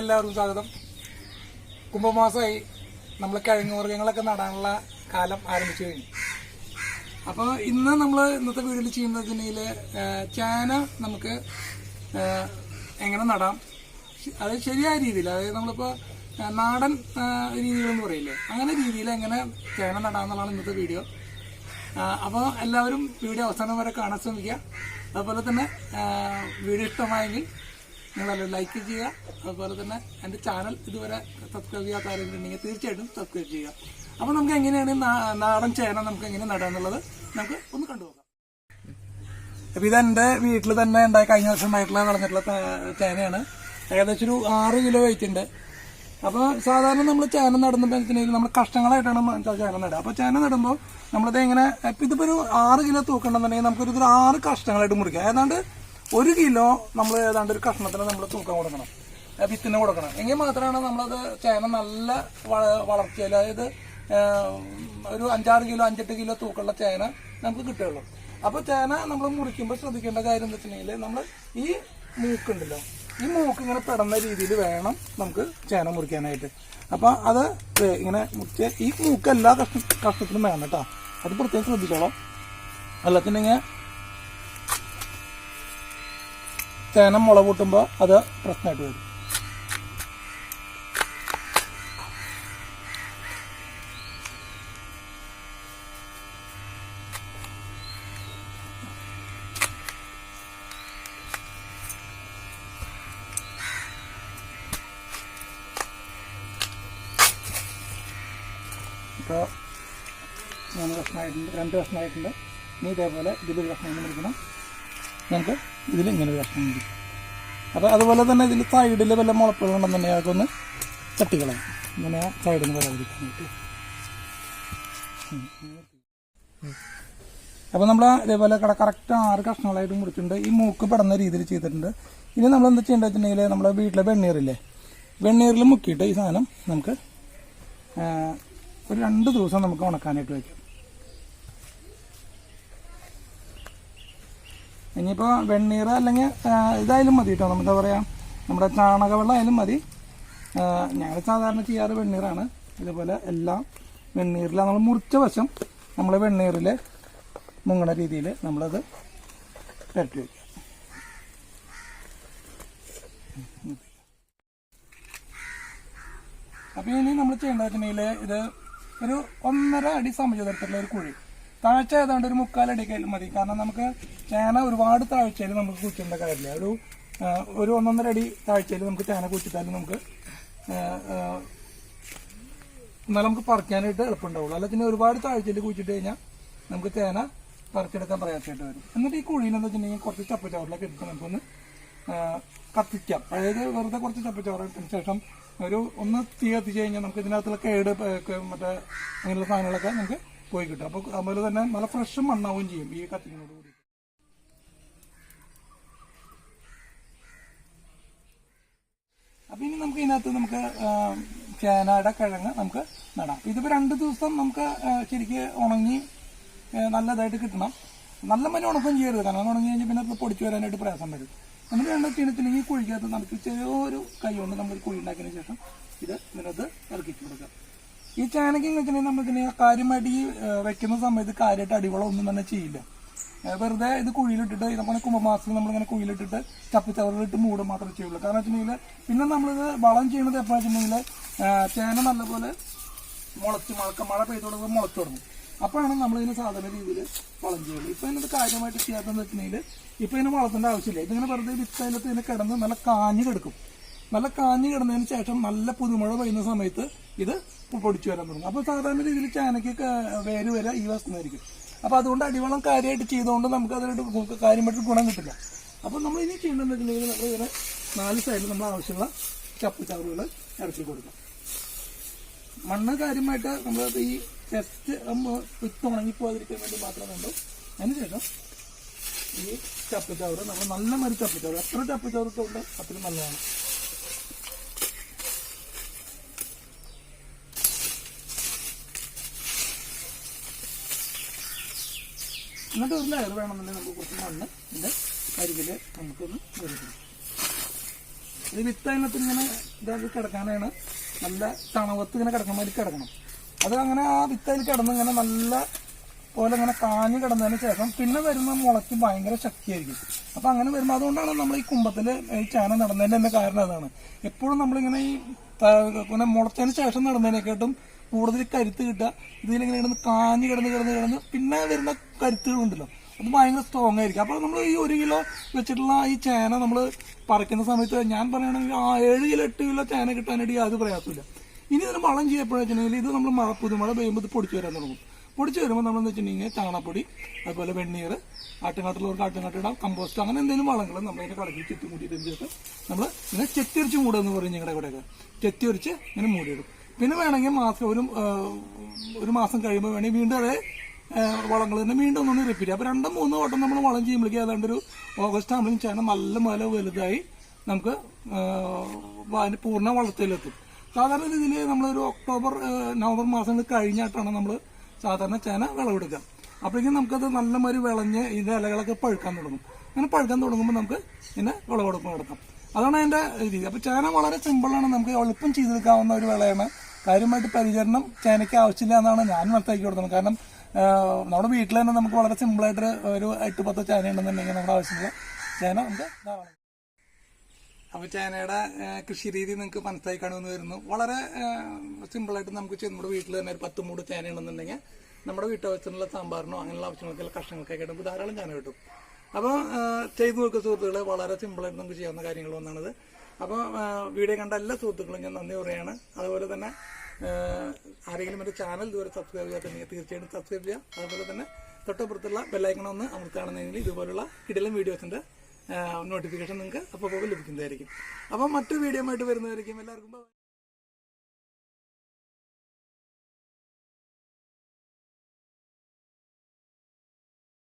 എല്ലാവർക്കും സ്വാഗതം. കുംഭമാസമായി നമ്മൾ കിഴങ്ങ് വർഗങ്ങളൊക്കെ നടാനുള്ള കാലം ആരംഭിച്ചു കഴിഞ്ഞു. അപ്പോൾ ഇന്ന് നമ്മൾ ഇന്നത്തെ വീഡിയോയിൽ ചെയ്യുന്നത് ചേന നമുക്ക് എങ്ങനെ നടാം? അത് ശരിയായ രീതിയിൽ അതായത് നമ്മളിപ്പോൾ നാടൻ രീതികളെന്ന് പറയില്ലേ? അങ്ങനെ രീതിയിൽ എങ്ങനെ ചേന നടാമെന്നുള്ളതാണ് ഇന്നത്തെ വീഡിയോ. അപ്പോൾ എല്ലാവരും വീഡിയോ അവസാനം വരെ കാണാൻ ശ്രമിക്കുക. അതുപോലെ തന്നെ വീഡിയോ ഇഷ്ടമായെങ്കിൽ നിങ്ങൾ ലൈക്ക് ചെയ്യുക. അതുപോലെ തന്നെ എന്റെ ചാനൽ ഇതുവരെ സബ്സ്ക്രൈബ് ചെയ്യാത്ത ആരെങ്കിലും ഉണ്ടെങ്കിൽ തീർച്ചയായിട്ടും സബ്സ്ക്രൈബ് ചെയ്യുക. അപ്പോൾ നമുക്ക് എങ്ങനെയാണ് നാടൻ ചേന നമുക്ക് എങ്ങനെ നടാന്നുള്ളത് നമുക്ക് ഒന്ന് കണ്ടുപോകാം അപ്പോൾ ഇതെന്റെ വീട്ടിൽ തന്നെ ഉണ്ടായ കഴിഞ്ഞ വർഷം ഉണ്ടായിട്ടുള്ള ത- ചേനയാണ്. ഏകദേശം ഒരു ആറ് കിലോ വെയിറ്റ് ഉണ്ട്. അപ്പോൾ സാധാരണ നമ്മൾ ചേന വെച്ചിട്ടുണ്ടെങ്കിൽ നമ്മൾ കഷ്ടങ്ങളായിട്ടാണ് ചേന നടുക. അപ്പോൾ ചേന നടുമ്പോൾ നമ്മളിത് എങ്ങനെ ഇപ്പം ഇതിപ്പോൾ ഒരു ആറ് കിലോ തൂക്കണമെന്നുണ്ടെങ്കിൽ നമുക്കൊരു ആറ് കഷ്ടങ്ങളായിട്ട് മുറിക്കാം. ഏതാണ്ട് ഒരു കിലോ നമ്മൾ ഏതാണ്ട് ഒരു കഷ്ണത്തിന് നമ്മൾ തൂക്കം കൊടുക്കണം. വിത്തിന് കൊടുക്കണം. എങ്കിൽ മാത്രമാണ് നമ്മളത് ചേന നല്ല വള- വളർച്ചയിൽ അതായത് ഒരു അഞ്ചാറ് കിലോ അഞ്ചെട്ട് കിലോ തൂക്കമുള്ള ചേന നമുക്ക് കിട്ടുകയുള്ളൂ. അപ്പോൾ ചേന നമ്മൾ മുറിക്കുമ്പോൾ ശ്രദ്ധിക്കേണ്ട കാര്യം എന്താ വെച്ചിട്ടുണ്ടെങ്കിൽ നമ്മൾ ഈ മൂക്കുണ്ടല്ലോ ഈ മൂക്ക് ഇങ്ങനെ പെടുന്ന രീതിയിൽ വേണം നമുക്ക് ചേന മുറിക്കാനായിട്ട്. അപ്പോൾ അത് ഇങ്ങനെ മുറിച്ച് ഈ മൂക്ക് എല്ലാ കഷ്ണ കഷ്ണത്തിനും വേണം കേട്ടോ. അത് പ്രത്യേകം ശ്രദ്ധിച്ചോളാം. അല്ലാത്തിണ്ടെങ്കിൽ ചേന മുള കൂട്ടുമ്പോൾ അത് പ്രശ്നമായിട്ട് വരും. ഇപ്പോൾ മൂന്ന് കഷ്ണമായിട്ടുണ്ട് രണ്ട് കഷ്ണമായിട്ടുണ്ട്. ഇനി ഇതേപോലെ ഇതിലൊരു കഷ്ണം മുറിക്കണം. നമുക്ക് ഇതിൽ ഇങ്ങനെ ഒരു കഷ്ണം കൂടി. അപ്പോൾ അതുപോലെ തന്നെ ഇതിൽ സൈഡിൽ വല്ല മുളപ്പുകളുണ്ടെന്നുണ്ടെങ്കിൽ അതൊക്കെ ഒന്ന് തട്ടിക്കളയും ഇങ്ങനെ സൈഡിൽ നിന്ന് വരാതിരിക്കാനായിട്ട് അപ്പോൾ നമ്മൾ ഇതേപോലെ കട കറക്റ്റ് ആറ് കഷ്ണങ്ങളായിട്ട് മുറിച്ചിട്ടുണ്ട്. ഈ മൂക്ക് പെടുന്ന രീതിയിൽ ചെയ്തിട്ടുണ്ട്. ഇനി നമ്മൾ എന്താ ചെയ്യേണ്ടത് വെച്ചിട്ടുണ്ടെങ്കിൽ നമ്മൾ വീട്ടിലെ വെണ്ണീറില്ലേ? വെണ്ണീറിൽ മുക്കിയിട്ട് ഈ സാധനം നമുക്ക് ഒരു രണ്ട് ദിവസം നമുക്ക് ഉണക്കാനായിട്ട് വയ്ക്കാം ഇനിയിപ്പോൾ വെണ്ണീർ അല്ലെങ്കിൽ ഇതായാലും മതി കേട്ടോ നമുക്ക് പറയുക നമ്മുടെ ചാണകവെള്ളം ആയാലും മതി ഞങ്ങൾ സാധാരണ ചെയ്യാറ് വെണ്ണീറാണ്. ഇതുപോലെ എല്ലാം വെണ്ണീറിൽ നമ്മൾ മുറിച്ച വശം നമ്മൾ വെണ്ണീറിൽ മുങ്ങണ രീതിയിൽ നമ്മളത് പുരട്ടി വയ്ക്കുക അപ്പോൾ ഇനി നമ്മൾ ചെയ്യേണ്ടത് വെച്ചിട്ടുണ്ടെങ്കിൽ ഇത് ഒരു ഒന്നര അടി സമചതുരത്തിലുള്ള ഒരു കുഴി. താഴ്ച ഏതാണ്ട് ഒരു മുക്കാലടിക്കയിൽ മതി. കാരണം നമുക്ക് ചേന ഒരുപാട് താഴ്ചയിൽ നമുക്ക് കുറ്റേണ്ട കാര്യമില്ല. ഒരു ഒരു ഒന്നൊന്നര അടി താഴ്ചയിൽ നമുക്ക് ചേന കുറ്റിട്ടാലും നമുക്ക് എന്നാലും നമുക്ക് പറിക്കാനായിട്ട് എളുപ്പമുണ്ടാവുള്ളൂ. അല്ല പിന്നെ ഒരുപാട് താഴ്ചയിൽ കുഴിച്ചിട്ട് കഴിഞ്ഞാൽ നമുക്ക് ചേന പറിച്ചെടുക്കാൻ പ്രയാസമായിട്ട് വരും. എന്നിട്ട് ഈ കുഴിയിൽ എന്താ വെച്ചിട്ടുണ്ടെങ്കിൽ കുറച്ച് ചപ്പച്ചവറിലൊക്കെ എടുത്ത് നമുക്കൊന്ന് കത്തിക്കാം. അതായത് വെറുതെ കുറച്ച് ചപ്പച്ചവറ് ഇട്ടതിന് ശേഷം ഒരു ഒന്ന് തീ കത്തിച്ച് കഴിഞ്ഞാൽ നമുക്ക് ഇതിനകത്തുള്ള കേട് മറ്റേ അങ്ങനെയുള്ള സാധനങ്ങളൊക്കെ നമുക്ക് പോയി കിട്ടും. അപ്പോൾ അതുപോലെ തന്നെ നല്ല ഫ്രഷ് മണ്ണാവുകയും ചെയ്യും ഈ കത്തിക്കുന്നതോട് കൂടി. അപ്പൊ ഇനി നമുക്ക് ഇതിനകത്ത് നമുക്ക് ചേനയുടെ കിഴങ്ങ് നമുക്ക് നടാം. ഇതിപ്പോ രണ്ട് ദിവസം നമുക്ക് ശരിക്ക് ഉണങ്ങി നല്ലതായിട്ട് കിട്ടണം. നല്ല മഞ്ഞ ഉണക്കം ചെയ്യരുത്. കാരണം ഉണങ്ങി കഴിഞ്ഞാൽ പിന്നെ പൊടിച്ചു വരാനായിട്ട് പ്രയാസം വരും. നമ്മൾ രണ്ട് ചെയ്യണത്തിൽ ഈ കുഴിക്കകത്ത് നമുക്ക് ചെറിയൊരു കൈ കൊണ്ട് നമ്മൾ കുഴി ഉണ്ടാക്കിയതിന് ശേഷം ഇത് ഇതിനകത്ത് ഇറക്കിച്ചു കൊടുക്കാം. ഈ ചാണകം എന്ന് നമ്മളിങ്ങനെ കാര്യമായിട്ട് ഈ വെക്കുന്ന സമയത്ത് കാര്യമായിട്ട് അടിവളം ഒന്നും തന്നെ ചെയ്യില്ല. വെറുതെ ഇത് കുഴിയിലിട്ടിട്ട് നമ്മുടെ കുംഭമാസത്തിൽ നമ്മളിങ്ങനെ കുഴിയിലിട്ടിട്ട് ചപ്പിച്ചവറിലിട്ട് മൂടും മാത്രമേ ചെയ്യുള്ളൂ. കാരണം വെച്ചിട്ടുണ്ടെങ്കിൽ പിന്നെ നമ്മളിത് വളം ചെയ്യുന്നത് എപ്പോഴാ വെച്ചിട്ടുണ്ടെങ്കിൽ ചേന നല്ലപോലെ മുളച്ച് മഴക്ക മഴ പെയ്തു തുടങ്ങുമ്പോൾ മുളച്ചു തുടങ്ങും. അപ്പോഴാണ് നമ്മളിതിന് സാധാരണ രീതിയിൽ വളം ചെയ്യുള്ളൂ. ഇപ്പം ഇതിനത് കാര്യമായിട്ട് ചെയ്യാത്തതെന്ന് വെച്ചിട്ടുണ്ടെങ്കിൽ ഇപ്പം ഇതിന് വളത്തിന്റെ ആവശ്യമില്ല. ഇതിങ്ങനെ വെറുതെ വിത്തതിലത്ത് ഇതിന് കിടന്ന് നല്ല കാഞ്ഞ് കിടക്കും. നല്ല കാഞ്ഞ് കിടന്നതിന് ശേഷം നല്ല പുതുമഴ പെയ്യുന്ന സമയത്ത് ഇത് പൊടിച്ചു വരാൻ തുടങ്ങും. അപ്പോൾ സാധാരണ രീതിയിൽ ചാനയ്ക്കൊക്കെ വേര് വരെ ഈ വസ്തുന്നായിരിക്കും അപ്പോൾ അതുകൊണ്ട് അടിവളം കാര്യമായിട്ട് ചെയ്തുകൊണ്ട് നമുക്ക് അതിലോട്ട് കാര്യമായിട്ട് ഗുണം കിട്ടില്ല. അപ്പോൾ നമ്മൾ ഇനി ചെയ്യേണ്ടതെന്നുണ്ടെങ്കിൽ നമ്മൾ ഇങ്ങനെ നാല് സൈഡിൽ നമ്മൾ ആവശ്യമുള്ള ചപ്പ് ചവറുകൾ ഇറക്കി കൊടുക്കാം. മണ്ണ് കാര്യമായിട്ട് നമ്മൾ ഈ ജസ്റ്റ് വിത്ത് ഉണങ്ങിപ്പോകാതിരിക്കാൻ വേണ്ടി മാത്രമേ ഉള്ളൂ. അതിനുശേഷം ഈ ചപ്പുചാറ് നമ്മൾ നല്ല മരി ചപ്പുചാറ് എത്ര ചപ്പച്ചവറൊക്കെ ഉണ്ട് അത്രയും നല്ലതാണ്. എന്നിട്ട് ഒരു ലെയർ വേണമെന്നുണ്ടെങ്കിൽ നമുക്ക് കുറച്ച് മണ്ണ് ഇതിന്റെ അരികിൽ നമുക്കൊന്ന് വെറുതെ ഇത് വിത്ത് അതിനകത്ത് ഇങ്ങനെ ഇതാക്കി കിടക്കാനാണ് നല്ല തണവത്ത് ഇങ്ങനെ കിടക്കുന്ന മാതിരി കിടക്കണം. അത് അങ്ങനെ ആ വിത്ത് അതിൽ കിടന്ന് ഇങ്ങനെ നല്ല പോലെ ഇങ്ങനെ കാഞ്ഞ് കിടന്നതിന് ശേഷം പിന്നെ വരുന്ന മുളയ്ക്ക് ഭയങ്കര ശക്തിയായിരിക്കും. അപ്പൊ അങ്ങനെ വരുമ്പോൾ അതുകൊണ്ടാണ് നമ്മൾ ഈ കുമ്പത്തിൽ ഈ ചാന നടന്നതിന്റെ തന്നെ കാരണം അതാണ്. എപ്പോഴും നമ്മളിങ്ങനെ ഈ പിന്നെ മുളച്ചതിന് ശേഷം നടന്നതിനെക്കാട്ടും കൂടുതൽ കരുത്ത് കിട്ടുക. ഇതിലിങ്ങനെ കിടന്ന് കാഞ്ഞ് കിടന്ന് കിടന്ന് കിടന്ന് പിന്നെ വരുന്ന കരുത്തുകളുണ്ടല്ലോ. അത് ഭയങ്കര സ്ട്രോങ് ആയിരിക്കും. അപ്പോൾ നമ്മൾ ഈ ഒരു കിലോ വെച്ചിട്ടുള്ള ഈ ചേന നമ്മൾ പറിക്കുന്ന സമയത്ത് ഞാൻ പറയുകയാണെങ്കിൽ ആ ഏഴ് കിലോ എട്ട് കിലോ ചേന കിട്ടാനായിട്ട് യാതൊരു പ്രയാസമില്ല ഇനി ഇതിന് വളം ചെയ്യപ്പോഴെന്ന് വെച്ചിട്ടുണ്ടെങ്കിൽ ഇത് നമ്മൾ മഴ പുതുമഴ പെയ്യുമ്പോൾ ഇത് പൊടിച്ചു വരാൻ തുടങ്ങും. പൊടിച്ചു വരുമ്പോൾ നമ്മൾ വെച്ചിട്ടുണ്ടെങ്കിൽ ചാണകപ്പൊടി അതുപോലെ വെണ്ണീർ ആട്ടുകാട്ടുള്ളവർക്ക് ആട്ടുകാട്ടിടാം കമ്പോസ്റ്റ് അങ്ങനെ എന്തെങ്കിലും വളങ്ങൾ നമ്മളതിന്റെ കടക്കി ചെത്തി മൂടിയിട്ടതിന് ശേഷം നമ്മൾ ഇങ്ങനെ ചെത്തിരിച്ച് മൂടുക എന്ന് പറയും ഞങ്ങളുടെ ഇവിടെയൊക്കെ. ചെത്തിരിച്ച് ഇങ്ങനെ മൂടിയിടും. പിന്നെ വേണമെങ്കിൽ മാസം ഒരു ഒരു മാസം കഴിയുമ്പോൾ വേണമെങ്കിൽ വീണ്ടും അതേ വളങ്ങൾ തന്നെ വീണ്ടും ഒന്നും റിപ്പീറ്റ് അപ്പോൾ രണ്ടും മൂന്നോ വട്ടം നമ്മൾ വളം ചെയ്യുമ്പോഴേക്കും ഏതാണ്ട് ഒരു ഓഗസ്റ്റ് ആകുമ്പോഴും ചേന നല്ല മല വലുതായി നമുക്ക് അതിന് പൂർണ വളർച്ചയിലെത്തും. സാധാരണ രീതിയിൽ നമ്മളൊരു ഒക്ടോബർ നവംബർ മാസങ്ങൾ കഴിഞ്ഞിട്ടാണ് നമ്മൾ സാധാരണ ചേന വിളവെടുക്കുക. അപ്പോഴേക്കും നമുക്കത് നല്ല മാതിരി വിളഞ്ഞ് ഇതിന്റെ ഇലകളൊക്കെ പഴുക്കാൻ തുടങ്ങും. അങ്ങനെ പഴുക്കാൻ തുടങ്ങുമ്പോൾ നമുക്ക് ഇതിനെ വിളവെടുപ്പ് നടത്താം. അതാണ് അതിന്റെ രീതി. അപ്പോൾ ചേന വളരെ സിമ്പിളാണ് നമുക്ക് എളുപ്പം ചെയ്തെടുക്കാവുന്ന ഒരു വിളയാണ്. കാര്യമായിട്ട് പരിചരണം ചേനയ്ക്ക് ആവശ്യമില്ല എന്നാണ് ഞാൻ മനസ്സിലാക്കി കൊടുക്കുന്നത്. കാരണം നമ്മുടെ വീട്ടിൽ തന്നെ നമുക്ക് വളരെ സിമ്പിളായിട്ട് ഒരു എട്ട് പത്ത് ചേന ഉണ്ടെന്നുണ്ടെങ്കിൽ നമ്മുടെ ആവശ്യമില്ല. ചേന നമുക്ക് ധാരാളം അപ്പൊ ചേനയുടെ കൃഷി രീതി നിങ്ങൾക്ക് മനസ്സിലായി കാണുമെന്ന് വരുന്നു. വളരെ സിമ്പിളായിട്ട് നമുക്ക് നമ്മുടെ വീട്ടിൽ തന്നെ ഒരു പത്ത് മൂട് ചേന ഉണ്ടെന്നുണ്ടെങ്കിൽ നമ്മുടെ വീട്ടാവശ്യത്തിനുള്ള സാമ്പാറിനോ അങ്ങനെയുള്ള ആവശ്യങ്ങൾക്കുള്ള കഷ്ണങ്ങൾക്കൊക്കെ നമുക്ക് ധാരാളം ചേന കിട്ടും. അപ്പോൾ ചെയ്തു നോക്കുക സുഹൃത്തുക്കളെ വളരെ സിമ്പിളായിട്ട് നമുക്ക് ചെയ്യാവുന്ന കാര്യങ്ങൾ ഒന്നാണിത്. അപ്പോൾ വീഡിയോ കണ്ട എല്ലാ സുഹൃത്തുക്കളും ഞാൻ നന്ദി പറയുകയാണ്. അതുപോലെ തന്നെ ആരെങ്കിലും എന്റെ ചാനൽ ഇതുവരെ സബ്സ്ക്രൈബ് ചെയ്യാത്തുണ്ടെങ്കിൽ തീർച്ചയായിട്ടും സബ്സ്ക്രൈബ് ചെയ്യുക. അതുപോലെ തന്നെ തൊട്ടപ്പുറത്തുള്ള ബെല്ലൈക്കണമെന്ന് കാണുന്നതെങ്കിൽ ഇതുപോലുള്ള കിടലം വീഡിയോസിന്റെ നോട്ടിഫിക്കേഷൻ നിങ്ങൾക്ക് അപ്പോൾ ലഭിക്കുന്നതായിരിക്കും അപ്പോൾ മറ്റു വീഡിയോ ആയിട്ട് വരുന്നതായിരിക്കും എല്ലാവർക്കും.